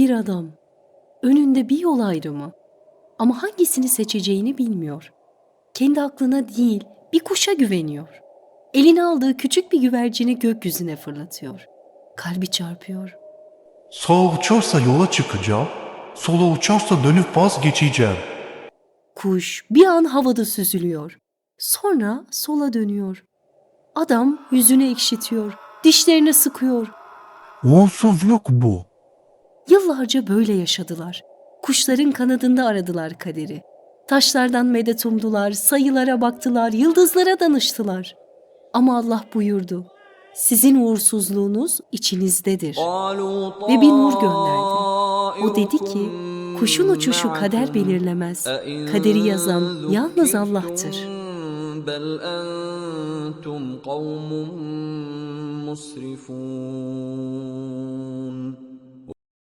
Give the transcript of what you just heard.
bir adam. Önünde bir yol ayrımı. Ama hangisini seçeceğini bilmiyor. Kendi aklına değil, bir kuşa güveniyor. Eline aldığı küçük bir güvercini gökyüzüne fırlatıyor. Kalbi çarpıyor. Sağa uçarsa yola çıkacağım. Sola uçarsa dönüp vazgeçeceğim. Kuş bir an havada süzülüyor. Sonra sola dönüyor. Adam yüzünü ekşitiyor. Dişlerini sıkıyor. Onsuzluk bu. Yıllarca böyle yaşadılar. Kuşların kanadında aradılar kaderi. Taşlardan medet umdular, sayılara baktılar, yıldızlara danıştılar. Ama Allah buyurdu. Sizin uğursuzluğunuz içinizdedir. Ve bir nur gönderdi. O dedi ki, kuşun uçuşu kader belirlemez. Kaderi yazan yalnız Allah'tır. بل أنتم قوم مسرفون